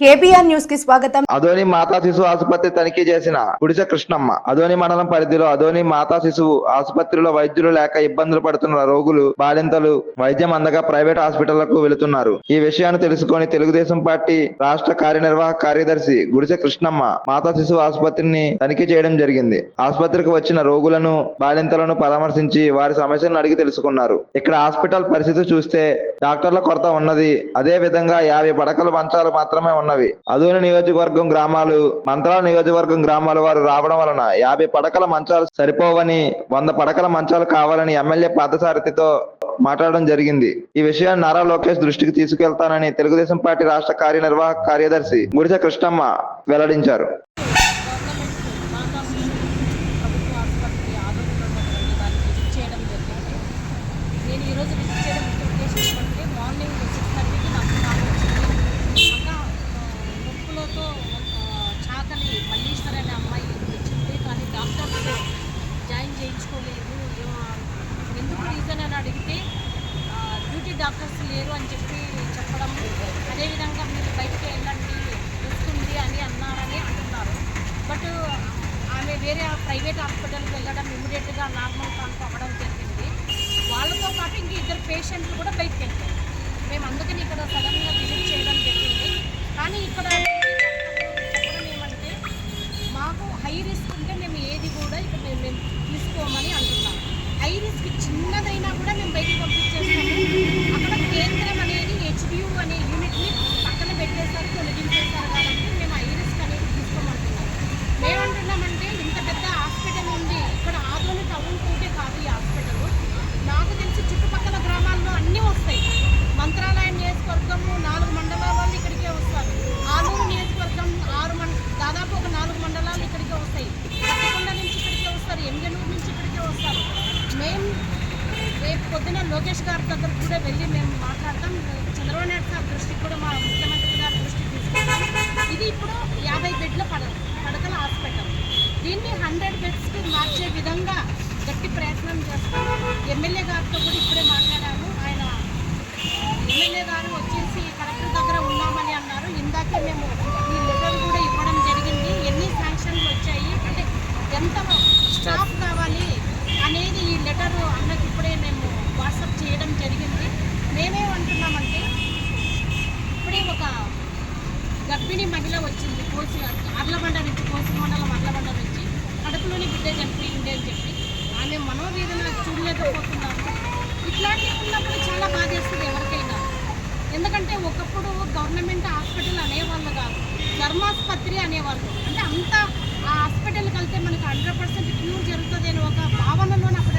KBR న్యూస్కి స్వాగతం. అదోని మాతా శిశు ఆసుపత్రి తనిఖీ చేసిన గుడిసె కృష్ణమ్మ అదోని మండలం పరిధిలో అదోని మాతా శిశువు ఆసుపత్రిలో వైద్యులు లేక ఇబ్బందులు పడుతున్న రోగులు బాలింతలు వైద్యం అందగా ప్రైవేట్ హాస్పిటళ్ళకు వెళుతున్నారు. ఈ విషయాన్ని తెలుసుకొని తెలుగుదేశం పార్టీ రాష్ట్ర కార్యనిర్వాహక కార్యదర్శి గుడిసె కృష్ణమ్మ మాతా శిశువు ఆసుపత్రిని తనిఖీ చేయడం జరిగింది. ఆసుపత్రికి వచ్చిన రోగులను బాలింతలను పరామర్శించి వారి సమస్యలను అడిగి తెలుసుకున్నారు. ఇక్కడ హాస్పిటల్ పరిస్థితి చూస్తే డాక్టర్ల కొరత ఉన్నది. అదే విధంగా యాభై పడకల మంచాలు మాత్రమే ఉన్నవి. అదోని నియోజకవర్గం గ్రామాలు మంత్రాల నియోజకవర్గం గ్రామాల వారు రావడం వలన యాభై పడకల మంచాలు సరిపోవని వంద పడకల మంచాలు కావాలని ఎమ్మెల్యే పాదసారథితో మాట్లాడడం జరిగింది. ఈ విషయాన్ని నారా లోకేష్ దృష్టికి తీసుకెళ్తానని తెలుగుదేశం పార్టీ రాష్ట్ర కార్యనిర్వాహక కార్యదర్శి గుడిసె కృష్ణమ్మ వెల్లడించారు గవర్నమెంట్ మాతా శిశు ప్రభుత్వ ఆసుపత్రి ఆరోగ్యంలో ఉన్నటువంటి దాన్ని విజిట్ చేయడం జరిగింది నేను ఈరోజు విజిట్ చేయడం ముఖ్య ఉద్దేశం ఏమంటే మార్నింగ్ సిక్స్ థర్టీకి నాకు కాల్ వచ్చింది అక్క ఆ, నొప్పులతో ఆ, చాకలి మల్లీశ్వర్ అనే అమ్మాయి వచ్చింది కానీ డాక్టర్స్ జాయిన్ చేయించుకోలేదు ఏమో, ఎందుకు రీజన్ అని అడిగితే ఆ, డ్యూటీ డాక్టర్స్ లేరు అని చెప్పి చెప్పడం అదేవిధంగా మీరు బయటికి వెళ్ళండి వస్తుంది అని అన్నారని అంటున్నారు బట్ ఆమె వేరే ప్రైవేట్ హాస్పిటల్కి వెళ్ళడం ఇమీడియట్గా నార్మల్ కాన్పు అవ్వడం జరిగింది. వాళ్ళతో పాటు ఇంక ఇద్దరు పేషెంట్లు కూడా బయటకు వెళ్తారు మేము అందుకని ఇక్కడ సడన్గా విజిట్ చేయడం జరిగింది. కానీ ఇక్కడ చెప్పడం ఏమంటే మాకు హై రిస్క్ ఉంటే మేము ఏది కూడా ఇక్కడ మేము మేము తీసుకోమని అంటున్నాం హై రిస్క్ చిన్నదైనా కూడా మేము బయటికి పంపించేస్తాము. అక్కడ కేంద్రం అనేది హెచ్డియు అనే పొద్దున లోకేష్ గారి దగ్గర కూడా వెళ్ళి మేము మాట్లాడతాం. చంద్రబాబు నాయుడు గారి దృష్టికి కూడా మా ముఖ్యమంత్రి గారి దృష్టికి తీసుకుంటాం ఇది ఇప్పుడు యాభై బెడ్ల పడ పడకల హాస్పిటల్. దీన్ని హండ్రెడ్ బెడ్స్కి మార్చే విధంగా గట్టి ప్రయత్నం చేస్తాం. ఎమ్మెల్యే గారితో కూడా ఇప్పుడే మాట్లాడాను. ఆయన ఎమ్మెల్యే గారు వచ్చేసి కలెక్టర్ దగ్గర ఉన్నామని అన్నారు. ఇందాకే మేము ఈ లెటర్ కూడా ఇవ్వడం జరిగింది. ఎన్ని శాంక్షన్లు వచ్చాయి? అంటే ఎంత స్టాఫ్ కావాలి అనేది ఈ లెటర్ అన్నకి ఇప్పుడే మేము వాట్సాప్ చేయడం జరిగింది. మేమేమంటున్నామంటే ఇప్పుడే ఒక గర్భిణీ మహిళ వచ్చింది కోసి అర్లబండ నుంచి కోసి మండలం అర్లబండ నుంచి కడుపులోని బిడ్డ చనిపోయింది అని చెప్పి ఆమె మనోవేదన చూడలేకపోతున్నాము. ఇట్లాంటివి ఉన్నప్పుడు చాలా బాధేస్తుంది ఎవరికైనా. ఎందుకంటే ఒకప్పుడు గవర్నమెంట్ హాస్పిటల్ అనేవాళ్ళు కాదు ధర్మాసుపత్రి అనేవాళ్ళు. అంటే అంత ఆ హాస్పిటల్కి వెళ్తే మనకి హండ్రెడ్ పర్సెంట్ క్యూర్ జరుగుతుంది అని ఒక భావనలోనే అప్పుడు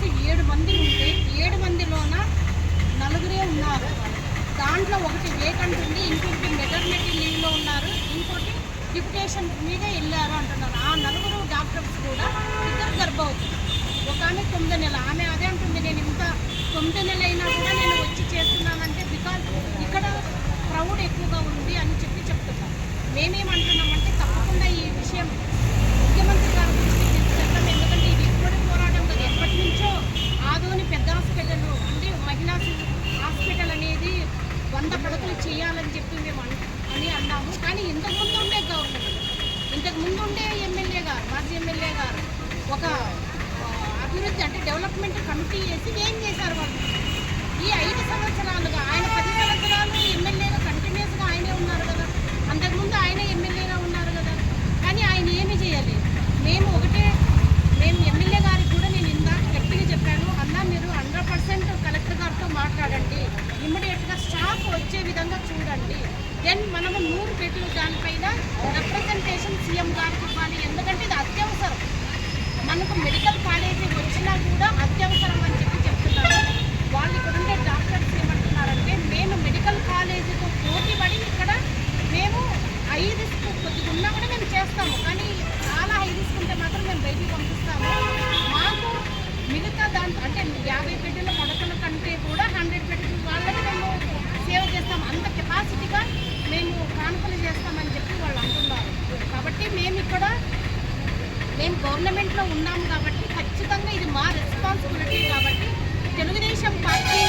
డాక్టర్స్ ఏడు మంది ఉంటే ఏడు మందిలోన నలుగురే ఉన్నారు. దాంట్లో ఒకటి వేకెంట్ ఉంది ఇంకొకటి మెటర్నిటీ లీవ్లో ఉన్నారు. ఇంకోటి డిప్యుటేషన్ మీద వెళ్ళారు అంటున్నారు. ఆ నలుగురు డాక్టర్స్ కూడా ఇద్దరు గర్భవతులు. ఒక ఆమె తొమ్మిది నెల ఆమె అదే అంటుంది నేను ఇంత తొమ్మిది నెల అయినా కూడా నేను వచ్చి చేస్తున్నానంటే బికాజ్ ఇక్కడ క్రౌడ్ ఎక్కువగా ఉంది అని చెప్పి చెప్తున్నాను మేమేమంటున్నామంటే తప్పకుండా ఈ విషయం ముఖ్యమంత్రి గారి దృష్టికి తీసుకెళ్తాం ఎందుకంటే ఇది ఇప్పటి పోరాటం కదా ఎప్పటి నుంచో ఆదోని పెద్ద హాస్పిటల్ అంటే మహిళా శిశు హాస్పిటల్ అనేది వంద చేయాలని చెప్పి మేము అని అన్నాము. కానీ ఇంతకుముందు ఉండే గవర్నమెంట్ ఇంతకు ముందు ఉండే ఎమ్మెల్యే గారు మాజీ ఎమ్మెల్యే గారు ఒక అభివృద్ధి అంటే డెవలప్మెంట్ కమిటీ వేసి ఏం చేశారు వాళ్ళు? ఈ ఐదు సంవత్సరాలుగా ఆయన పది సంవత్సరాలు ఎమ్మెల్యేగా కంటిన్యూస్గా ఆయనే ఉన్నారు కదా అంతకుముందు ఆయన ఎమ్మెల్యేగా ఉన్నారు కదా కానీ ఆయన ఏమీ చేయలేదు మేము ఒకటే మేము ఎమ్మెల్యే గారికి కూడా నేను ఇందాక గట్టిగా చెప్పాను అన్నా మీరు హండ్రెడ్ పర్సెంట్ కలెక్టర్ గారితో మాట్లాడండి ఇమ్మీడియట్గా స్టాఫ్ వచ్చే విధంగా చూడండి దెన్ మనము నూరు పెట్టి దానిపైన రిప్రజెంటేషన్ సీఎం గారికి ఇవ్వాలి. ఎందుకంటే ఇది అత్యవసరం. మనకు మెడికల్ కాలేజీ వచ్చినా కూడా అత్యవసరం అని ఉన్నాం కాబట్టి ఖచ్చితంగా ఇది మా రెస్పాన్సిబిలిటీ కాబట్టి తెలుగుదేశం పార్టీ